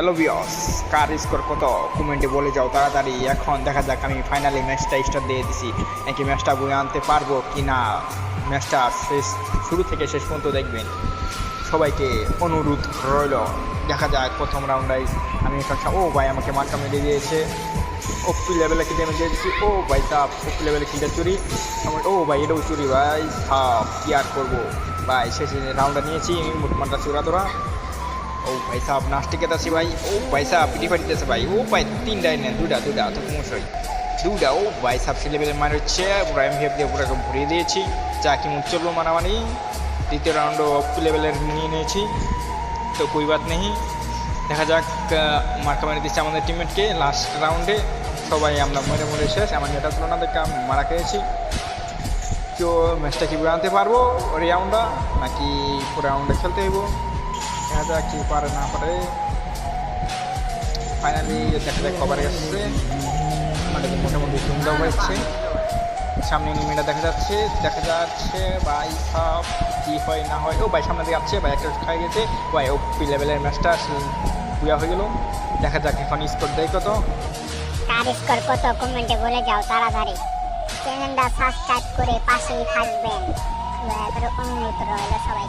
Hello বিয়স কার score কত? কমেন্টে বলে যাও তাড়াতাড়ি। এখন দেখা যাক আমি ফাইনালি ম্যাচটা স্টার্ট দিয়ে দিছি। নাকি ম্যাচটা বয়ে আনতে পারব কি না? ম্যাচটা শেষ, শুরু থেকে শেষ পর্যন্ত দেখবেন। সবাইকে অনুরোধ রইল। দেখা যাক প্রথম রাউন্ডাই আমি ও ভাই আমাকে মার্কা মেরে দিয়েছে। ওপি লেভেলে কি ড্যামেজ দিয়েছি ও ভাই সাপ ওপি লেভেলে কিটা চুরি। আমার ও ভাই, এটাও চুরি ভাই। সাপ কি আর করব? ভাই, শেষে রাউন্ডটা নিয়েছি। মুটমানটা চূড়া তোরা। ও ভাই সাহেব নাস্টিকে আছে ভাই। ও ভাই সাহেব পিটি ফাটিতেছে ভাই। ও ভাই তিনটাই নেন দুটা দুটা তো কমসই দুটা ও ভাই সাহেব সে লেভেলের মার হচ্ছে, পুরো এম ভিএফ দিয়ে পুরো একদম ভরিয়ে দিয়েছি। যা কি মুখ চলল মারামারি? দ্বিতীয় রাউন্ডও অপু লেভেলের নিয়ে নিয়েছি। তো কই বাত নেই। দেখা যাক মার্কা মারি দিচ্ছে আমাদের টিমমেটকে লাস্ট রাউন্ডে সবাই আমরা মরে মরে শেষ। আমার এটা তুলনা দেখে আমি মারা খেয়েছি। তো ম্যাচটা কি আনতে পারব? রাউন্ডটা নাকি পুরো রাউন্ডে খেলতে হইব? দেখা যাক কি পারে না পারে। ফাইনালি দেখা যাক কভারে আসছে মানে মোটামুটি ধুমধাম হয়েছে। সামনে নিমিটা দেখা যাচ্ছে। দেখা যাচ্ছে ভাই সব কি হয় না হয়। ও ভাই, সামনে দিকে আসছে ভাই, একটা খাই গেছে। ভাই ও পি লেভেলের ম্যাচটা বুয়া হয়ে গেল। দেখা যাক এখন স্কোর দেয় কত। কার স্কোর কত? কমেন্টে বলে যাও তাড়াতাড়ি। চ্যানেলটা সাবস্ক্রাইব করে পাশেই থাকবেন। দয়া করে অনুরোধ সবাই